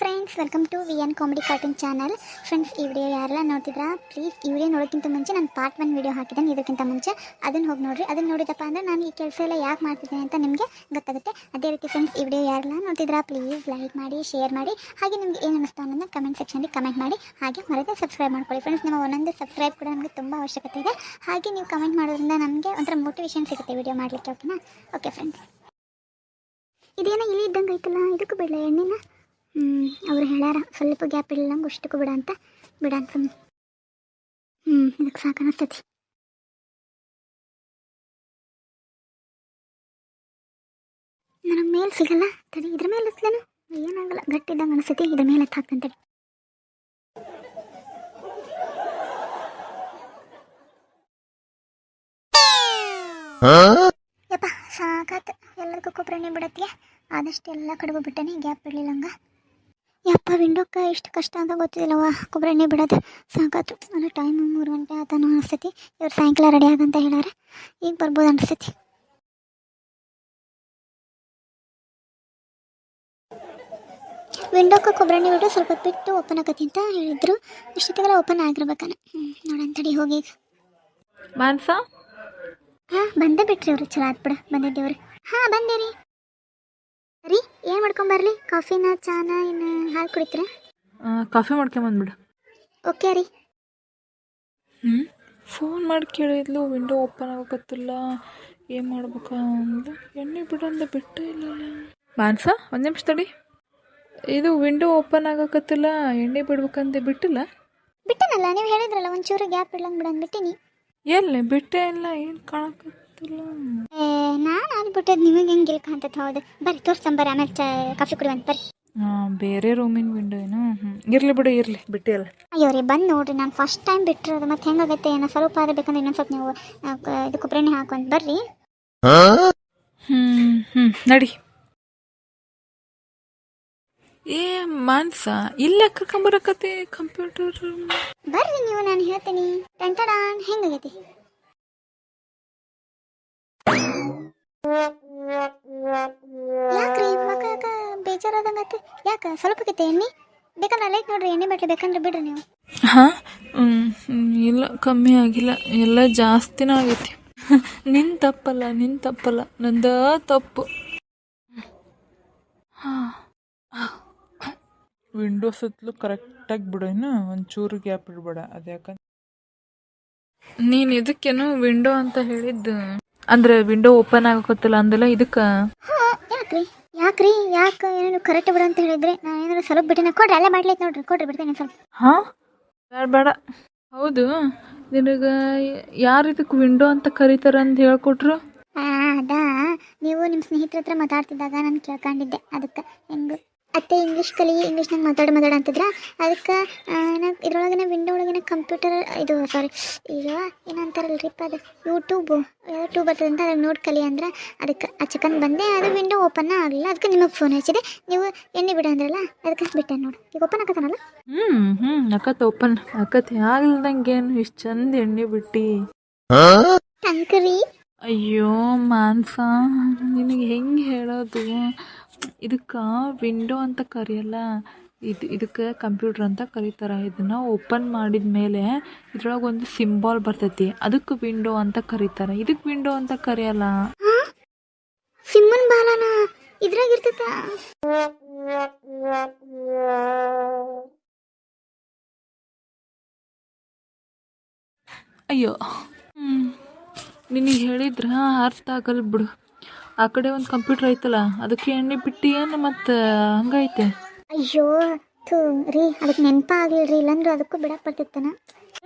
Friends welcome to V N comedy cartoon channel friends ಈ video ಯಾರೆಲ್ಲ ನೋಡ್ತಿದ್ರಾ please ಈ ವಿಡಿಯೋ ನೋಡೋಕ್ಕಿಂತ ಮುಂಚೆ ನಾನು ಪಾರ್ಟ್ ಒನ್ ವಿಡಿಯೋ ಹಾಕಿದ್ದೇನೆ. ಇದಕ್ಕಿಂತ ಮುಂಚೆ ಅದನ್ನು ಹೋಗಿ ನೋಡ್ರಿ. ಅದನ್ನು ನೋಡಿದಪ್ಪ ಅಂದರೆ ನಾನು ಈ ಕೆಲಸ ಎಲ್ಲ ಯಾಕೆ ಮಾಡ್ತಿದ್ದೇನೆ ಅಂತ ನಿಮಗೆ ಗೊತ್ತಾಗುತ್ತೆ. ಅದೇ ರೀತಿ ಫ್ರೆಂಡ್ಸ್ ಈ ವಿಡಿಯೋ ಯಾರೆಲ್ಲ ನೋಡ್ತಿದ್ರಾ ಪ್ಲೀಸ್ ಲೈಕ್ ಮಾಡಿ ಶೇರ್ ಮಾಡಿ. ಹಾಗೆ ನಿಮಗೆ ಏನು ಅನ್ನಿಸ್ತಾ ಅನ್ನೋದನ್ನ ಕಮೆಂಟ್ ಸೆಕ್ಷನಲ್ಲಿ ಕಮೆಂಟ್ ಮಾಡಿ. ಹಾಗೆ ಮರದೇ ಸಬ್ಸ್ಕ್ರೈಬ್ ಮಾಡ್ಕೊಳ್ಳಿ. ಫ್ರೆಂಡ್ಸ್ ನಿಮ್ಮ ಒಂದೊಂದು ಸಬ್ಸ್ಕ್ರೈಬ್ ಕೂಡ ನಮಗೆ ತುಂಬ ಅವಶ್ಯಕತೆ ಇದೆ. ಹಾಗೆ ನೀವು ಕಮೆಂಟ್ ಮಾಡೋದ್ರಿಂದ ನಮಗೆ ಒಂಥರ ಮೋಟಿವೇಶನ್ ಸಿಗುತ್ತೆ ವಿಡಿಯೋ ಮಾಡಲಿಕ್ಕೆ ಓಕೆನಾ ಓಕೆ ಫ್ರೆಂಡ್ಸ್ ಇದೇನೋ ಇಲ್ಲಿ ಇದ್ದಂಗೆ ಐತಲ್ಲ, ಇದಕ್ಕೂ ಬಿಡಲ ಎಣ್ಣೆನ? ಅವ್ರು ಹೇಳ್ಯಾರ, ಸ್ವಲ್ಪ ಗ್ಯಾಪ್ ಇಡಲಂಗೆ ಅಷ್ಟಕ್ಕೂ ಬಿಡ ಅಂತ. ಬಿಡ ಅಂತ ಹ್ಞೂ ಇದಕ್ಕೆ ಸಾಕು ಅನಿಸ್ತೈತಿ ನನಗೆ ಮೇಲೆ ಸಿಗಲ್ಲ. ತಡಿ, ಇದ್ರ ಮೇಲೆ ಹತ್ತಲೇನು ಏನಾಗಲ್ಲ, ಗಟ್ಟಿದ್ದಂಗೆ ಅನಿಸ್ತೈತಿ. ಇದ್ರ ಮೇಲೆ ಹತ್ತು ಹಾಕ್ತಂತೆ ತಡಿ. ಯಪ್ಪ, ಸಾಕಾತು. ಎಲ್ಲದಕ್ಕೂ ಕೊಬ್ಬರಿ ಬಿಡತ್ತೀಯ? ಆದಷ್ಟು ಎಲ್ಲ ಕಡುಬು ಬಿಟ್ಟನೆ ಗ್ಯಾಪ್ ಬಿಡಲಿಲ್ಲ ಹಂಗ ಯಪ್ಪ ವಿಂಡೋಕ್ಕೆ ಎಷ್ಟು ಕಷ್ಟ ಅಂತ ಗೊತ್ತಿಲ್ಲವ ಕೊಬ್ಬರಿ ಎಣ್ಣೆ ಬಿಡೋದು ಸಾಕಾತು. ಅಲ್ಲ ಟೈಮ್ ಮೂರು ಗಂಟೆ ಆತನೋ ಅನಿಸ್ತೈತಿ. ಇವ್ರು ಸಾಯಂಕಾಲ ರೆಡಿ ಆಗಂತ ಹೇಳಾರೆ. ಈಗ ಬರ್ಬೋದು ಅನಿಸ್ತೈತಿ. ವಿಂಡೋಕ್ಕೆ ಕೊಬ್ಬರಿ ಎಣ್ಣೆ ಬಿಟ್ಟು ಸ್ವಲ್ಪ ಬಿಟ್ಟು ಓಪನ್ ಆಗತ್ತೆ ಅಂತ ಹೇಳಿದ್ರು. ಇಷ್ಟೊತ್ತಿಗೆಲ್ಲ ಓಪನ್ ಆಗಿರ್ಬೇಕನ. ನೋಡೋಣ ತಡಿ ಹೋಗಿ ಈಗ. ಮಾನ್ಸ? ಹಾಂ ಬಂದೇ ಬಿಟ್ರಿ ಅವ್ರು. ಚಲೋ ಆತ್ ಬಿಡ. ಬಂದಿದ್ದೇವ್ರಿ. ಹಾಂ ಬಂದೆ ರೀ ಏನು ಮಾಡ್ಕೊಂಬರ್ಲಿ ಕಾಫಿನ ಚಾನ ಏನು ಹಾಲು ಕುಡಿತ್ರೆ? ಕಾಫಿ ಮಾಡ್ಕೊಂಬಂದ್ಬಿಡು. ಓಕೆ ರೀ. ಹ್ಞೂ ಫೋನ್ ಮಾಡಿ ಕೇಳಿದ್ಲು ವಿಂಡೋ ಓಪನ್ ಆಗಕತ್ತಿಲ್ಲ ಏನು ಮಾಡ್ಬೇಕ ಅಂದ ಎಣ್ಣೆ ಬಿಡಂದ ಬಿಟ್ಟೇ ಇಲ್ಲ ಮಾನ್ಸ ಒಂದು ನಿಮಿಷ ತಡಿ. ಇದು ವಿಂಡೋ ಓಪನ್ ಆಗಕತ್ತಿಲ್ಲ ಎಣ್ಣೆ ಬಿಡ್ಬೇಕಂತ ಬಿಟ್ಟಿಲ್ಲ? ಬಿಟ್ಟನಲ್ಲ ನೀವು ಹೇಳಿದ್ರಲ್ಲ ಒಂಚೂರು ಗ್ಯಾಪ್ ಇಡಂಗೆ ಬಿಡ ಬಿಟ್ಟಿನಿ. ಎಲ್ಲಿ? ಬಿಟ್ಟೇ ಇಲ್ಲ ಏನು ಏ ನಾನು ಅದು ನಿಮಗೆ ಹೆಂಗೆ ಅಂತ ಹೌದು. ಬರ್ರಿ ತೋರ್ಸಂಬರ್ರಿ ಆಮೇಲೆ ಚಾ ಕಾಫಿ ಕುಡಿಯುವಂತ ಬರ್ರಿ. ಹಾಂ ಬೇರೆ ರೂಮಿನ ವಿಂಡೋ ಏನೋ? ಹ್ಞೂ ಇರಲಿ ಬಿಡು ಇರಲಿ. ಬಿಟ್ಟೇ ಅಲ್ಲ ಅಯ್ಯೋ ರೀ ಬಂದು ನೋಡ್ರಿ. ನಾನು ಫಸ್ಟ್ ಟೈಮ್ ಬಿಟ್ಟಿರೋದು ಮತ್ತೆ ಹೆಂಗಾಗತ್ತೆ ಏನೋ ಸ್ವಲ್ಪ ಆದ್ರೆ ಬೇಕಂದ್ರೆ ಇನ್ನೊಂದು ಸ್ವಲ್ಪ ನೀವು ಆ, ಕ- ಇದು ಕೊಬ್ಬರಿ ಹಾಕೊಂತ ಬರ್ರಿ. ಹ್ಞೂ ಹ್ಞೂ ನಡಿ. ಏ ಮಾನ್ಸ. ಇಲ್ಲ ಕರ್ಕೊಂಬರಕತ್ತೆ ಕಂಪ್ಯೂಟರ್ ಬರ್ರಿ ನೀವು ನಾನು ಹೇಳ್ತೀನಿ. ಟಂಟಡಾನ್ ಹೆಂಗಾಗೈತಿ ಯಾಕ್ರಿ ಮಕ್ಕ ಬೇಜಾರಾದಂಗತ್ತೆ? ಯಾಕ ಸ್ವಲ್ಪ ಕಿತ್ತೆ ಎಣ್ಣೆ? ಬೇಕಂದ್ರೆ ಲೈಕ್ ನೋಡ್ರಿ ಎಣ್ಣೆ ಬಾಟ್ಲಿ ಬೇಕಂದ್ರೆ ಬಿಡ್ರಿ ನೀವು. ಹಾಂ? ಇಲ್ಲ ಕಮ್ಮಿ ಆಗಿಲ್ಲ. ಎಲ್ಲ ಜಾಸ್ತಿನ ಆಗೈತಿ. ನಿನ್ ತಪ್ಪಲ್ಲ ನಿನ್ ತಪ್ಪಲ್ಲ. ನಂದ ತಪ್ಪು. ವಿಂಡೋಸ್ ಹತ್ಲು ಕರೆಕ್ಟಾಗಿ ಬಿಡೋನು ಒಂಚೂರು ಗ್ಯಾಪ್ ಇಡಬೇಡ. ಯಾಕಂದ್ರೆ ನೀನು ಇದಕ್ಕೇನು ವಿಂಡೋ ಅಂತ ಹೇಳಿದ್ದು. ಅಂದ್ರೆ ವಿಂಡೋ ಓಪನ್ ಆಗಕತ್ತಿಲ್ಲ ಅಂದಲ್ಲ ಇದಕ್ಕ? ಹಾ ಯಾಕ್ರಿ? ಯಾಕ್ರಿ? ಯಾಕ ಏನೇನು ಕರೆಕ್ಟ್ ಬಿಡು ಅಂತ ಹೇಳಿದ್ರೆ ನಾನು ಏನಾದ್ರು ಸ್ವಲ್ಪ ಬಿಟ್ಟಿನ ಕೊಡ್ರಿ ಅಲ್ಲೇ ಮಾಡ್ಲೈತೆ ನೋಡ್ರಿ ಕೊಡ್ರಿ ಬಿಡ್ತೇನೆ ಸ್ವಲ್ಪ. ಹಾ? ಬೇಡ ಬೇಡ. ಹೌದು. ನಿನಗ ಯಾರು ಇದಕ್ಕೆ ವಿಂಡೋ ಅಂತ ಕರೀತಾರ ಅಂತ ಹೇಳ್ಕೊಟ್ರು? ಆ, ಅದಾ. ನೀವು ನಿಮ್ಮ ಸ್ನೇಹಿತರ ಹತ್ರ ಮಾತಾಡ್ತಿದ್ದಾಗ ನಾನು ಕೇಳ್ಕೊಂಡಿದ್ದೆ ಅದಕ್ಕೆ. ಹೆಂಗೆ? ಅತ್ತೆ ಇಂಗ್ಲೀಷ್ ಕಲಿ ಇಂಗ್ಲೀಷ್ನಾಗ ಮಾತಾಡಿ ಮಾತಾಡ ಅಂತಿದ್ರ? ಅದಕ್ಕೆ ನಾವು ಇದ್ರೊಳಗಿನ ವಿಂಡೋ ಒಳಗಿನ ಕಂಪ್ಯೂಟರ್ ಇದು ಸಾರಿ ಈಗ ಏನಂತಾರಲ್ರಿಪ್ಪ ಅದು ಯೂಟ್ಯೂಬು ಯಾವ ಟ್ಯೂಬ್ ಅಂತ ಅದ್ರಾಗ ನೋಡಿ ಕಲಿ ಅಂದ್ರೆ ಅದಕ್ಕೆ ಹಚ್ಕಂದು ಬಂದೆ ಅದು ವಿಂಡೋ ಓಪನ್ ಆಗಲಿಲ್ಲ. ಅದಕ್ಕೆ ನಿಮಗೆ ಫೋನ್ ಹಚ್ಚಿದೆ. ನೀವು ಎಣ್ಣೆ ಬಿಡ ಅಂದ್ರಲ್ಲ ಅದಕ್ಕೆ ಬಿಟ್ಟೆ ನೋಡಿ. ಈಗ ಓಪನ್ ಆಗತ್ತಾನಲ್ಲ ಹ್ಞೂ ಹ್ಞೂ ಅಕತ್ ಓಪನ್ ಅಕತ್ ಆಗ್ಲ್ದಂಗೇನು ಇಷ್ಟು ಚಂದ ಎಣ್ಣೆ ಬಿಟ್ಟು. ಟಂಕರಿ ಅಯ್ಯೋ ಮಾನ್ಸ ನಿನಗೆ ಹೆಂಗೆ ಹೇಳೋದು? ಇದಕ್ಕೆ ವಿಂಡೋ ಅಂತ ಕರೆಯಲ್ಲ ಇದು ಇದಕ್ಕೆ ಕಂಪ್ಯೂಟರ್ ಅಂತ ಕರೀತಾರೆ. ಇದನ್ನು ಓಪನ್ ಮಾಡಿದ ಮೇಲೆ ಇದ್ರೊಳಗೆ ಒಂದು ಸಿಂಬಾಲ್ ಬರ್ತೈತಿ. ಅದಕ್ಕೆ ವಿಂಡೋ ಅಂತ ಕರೀತಾರೆ. ಇದಕ್ಕೆ ವಿಂಡೋ ಅಂತ ಕರೆಯಲ್ಲ. ಸಿಮ್ಮನ್ ಬಾಲನ ಇದ್ರಾಗ ಇರ್ತೈತ. ಅಯ್ಯೋ. ನಿನಗೆ ಹೇಳಿದ್ರ ಅರ್ಥ ಆಗಲ್ಲ ಬಿಡು. ಆ ಕಡೆ ಒಂದು ಕಂಪ್ಯೂಟರ್ ಐತಲ್ಲ ಅದಕ್ಕೆ ಎಣ್ಣೆ ಬಿಟ್ಟು ಏನು ಮತ್ತು ಹಂಗೈತೆ. ಅಯ್ಯೋ ಥೂ ರೀ ಅದಕ್ಕೆ ನೆನಪ ರೀ ಇಲ್ಲಂದ್ರೆ ಅದಕ್ಕೂ ಬಿಡಕ್ಕೆ ಬರ್ತಿತ್ತನ?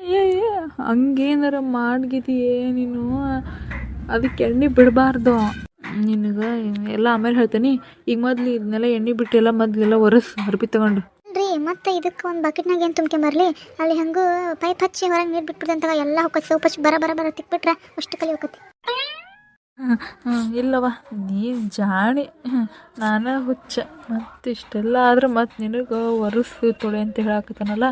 ಅಯ್ಯಯ್ಯ ಹಂಗೇನಾರ ಮಾಡ್ಗಿದೀಯೇ ನೀನು? ಅದಕ್ಕೆ ಎಣ್ಣೆ ಬಿಡಬಾರ್ದು. ನಿನಗೆ ಎಲ್ಲ ಆಮೇಲೆ ಹೇಳ್ತೀನಿ ಈಗ ಮೊದ್ಲು ಇದನ್ನೆಲ್ಲ ಎಣ್ಣೆ ಬಿಟ್ಟೆಲ್ಲ ಮೊದಲೆಲ್ಲ ಒರೆಸ್ ಅರ್ಬಿ ತಗೊಂಡು. ರೀ ಮತ್ತೆ ಇದಕ್ಕೆ ಒಂದು ಬಕೆಟ್ನಾಗ ಏನು ತುಂಬ್ಕೊಂಬರ್ಲಿ ಅಲ್ಲಿ ಹಂಗೂ ಪೈಪ್ ಹಚ್ಚಿ ಹೊರಗೆ ನೀರು ಬಿಟ್ಬಿಡ್ದಂತಾಗ ಎಲ್ಲ ಹೋಗತ್ತೆ ಸೋಪ್ ಹಚ್ಚಿ ಬರ ಬರ ಬರ ತಿಕ್ಬಿಟ್ರೆ ಅಷ್ಟು ಕಲಿ ಹೋಗತ್ತೆ ಇಲ್ಲವ ನೀ ಜಾಣಿ. ನಾನು ಹುಚ್ಚ. ಮತ್ತು ಇಷ್ಟೆಲ್ಲ ಆದ್ರೆ ಮತ್ತು ನಿನಗೆ ಒರೆಸು ತೊಳೆ ಅಂತ ಹೇಳಾಕತ್ತಾನಲ್ಲ.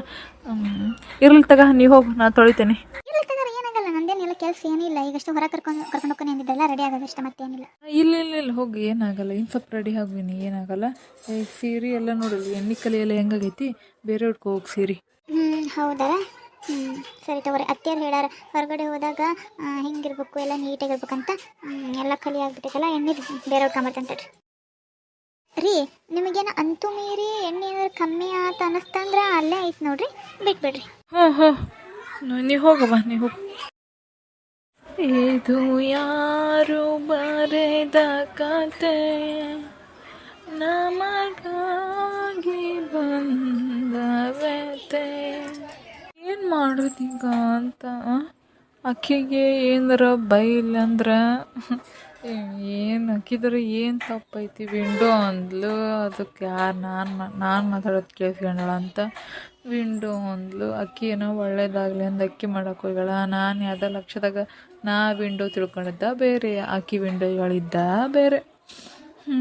ಇರ್ಲಿ ತಗ ನೀ ಹೋಗು ನಾ ತೊಳಿತೇನೆ. ಇಲ್ಲ ಏನಾಗಲ್ಲ ನಂದೇನೆಲ್ಲ ಕೆಲಸ ಏನಿಲ್ಲ ಈಗಷ್ಟು ಹೊರ ಕರ್ಕೊಂಡು ಕರ್ಕೊಂಡು ಹೋಗ್ಕೊಂಡು ಅಂದಿದ್ದೆಲ್ಲ ರೆಡಿ ಆಗೋದಷ್ಟೇ ಮತ್ತೇನಿಲ್ಲ. ಇಲ್ಲ ಇಲ್ಲ ಇಲ್ಲ ಹೋಗಿ ಏನಾಗಲ್ಲ. ಇನ್ನು ಸ್ವಲ್ಪ ರೆಡಿ ಆಗ್ವಿನಿ ಏನಾಗಲ್ಲ. ಈಗ ಸೀರೆ ಎಲ್ಲ ನೋಡಲಿ ಎಣ್ಣೆ ಕಲಿ ಎಲ್ಲ ಹೆಂಗಾಗೈತಿ? ಬೇರೆ ಹುಡ್ಕೋ ಹೋಗಿ ಸೀರೆ. ಹ್ಞೂ ಹೌದಾ? ಹ್ಞೂ ಸರಿ ತಗೋರಿ. ಅತ್ತಿಯರು ಹೇಳ್ಯಾರ, ಹೊರಗಡೆ ಹೋದಾಗ ಹಿಂಗಿರ್ಬೇಕು, ಎಲ್ಲ ನೀಟಾಗಿರ್ಬೇಕಂತ ಎಲ್ಲ ಖಾಲಿ ಆಗ್ಬಿಟ್ಟೈತಲ್ಲ, ಎಣ್ಣೆ ಬೇರೆ ಕಂಬತ್ತಂತಡ್ರಿ ರೀ, ನಿಮಗೇನು ಅಂತೂ ಮೀರಿ ಎಣ್ಣೆ ಏನಾದ್ರು ಕಮ್ಮಿ ಆತ ಅನ್ನಿಸ್ತಂದ್ರ ಅಲ್ಲೇ ಐತೆ ನೋಡ್ರಿ, ಬಿಟ್ಬಿಡ್ರಿ. ಹ್ಞೂ ಹ್ಞೂ ನೀವು ಹೋಗವ್ವ ನೀವು ಇದು ಯಾರು ಬರೆದ ಕತೆ? ನಮಗಾಗಿ ಏನು ಈಗ ಅಂತ. ಅಕ್ಕಿಗೆ ಏನಾರ ಬೈಲಂದ್ರೆ ಏನು ಅಕ್ಕಿದ್ರೆ ಏನು ತಪ್ಪೈತಿ ವಿಂಡೋ ಅಂದ್ಲು. ಅದಕ್ಕೆ ಯಾರು ನಾನು ನಾನು ಮಾತಾಡೋದು ಕೇಳಿಸ್ಕೊಂಡಳ ಅಂತ. ವಿಂಡೋ ಅಂದ್ಲು. ಅಕ್ಕಿ ಏನೋ ಒಳ್ಳೇದಾಗಲಿ ಅಂದ ಅಕ್ಕಿ ಮಾಡೋಕೆ ಹೋಗ್ಯಾಳ. ನಾನು ಯಾವ್ದ ಲಕ್ಷದಾಗ ನಾ ವಿಂಡೋ ತಿಳ್ಕೊಂಡಿದ್ದ ಬೇರೆ, ಅಕ್ಕಿ ವಿಂಡೋಗಳಿದ್ದ ಬೇರೆ. ಹ್ಞೂ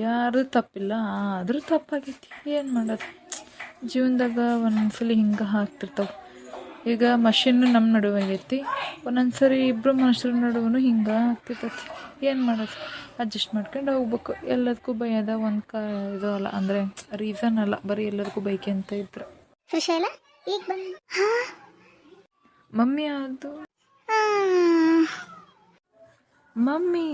ಯಾರು ತಪ್ಪಿಲ್ಲ, ಆದರೂ ತಪ್ಪಾಗೈತಿ. ಏನು ಮಾಡೋದು? ಜೀವನದಾಗ ಒಂದೊಂದ್ಸಲಿ ಹಿಂಗೆ ಹಾಕ್ತಿರ್ತಾವೆ ಈಗ ಮಷಿನ್ ನಮ್ಮ ನಡುವೆ ಆಗೈತಿ ಒಂದೊಂದ್ಸರಿ ಇಬ್ಬರು ಮನುಷ್ಯರ ನಡುವೂ ಹಿಂಗೆ ಆಗ್ತಿರ್ತೈತಿ. ಏನು ಮಾಡೋದು? ಅಡ್ಜಸ್ಟ್ ಮಾಡ್ಕೊಂಡು ಹೋಗ್ಬೇಕು. ಎಲ್ಲದಕ್ಕೂ ಬೈಯದ ಒಂದು ಕ ಇದು ಅಲ್ಲ ಅಂದರೆ ರೀಸನ್ ಅಲ್ಲ ಬರೀ ಎಲ್ಲದಕ್ಕೂ ಬೈಕೆ ಅಂತ ಇದ್ರೆ. ಮಮ್ಮಿ ಅದು ಮಮ್ಮಿ.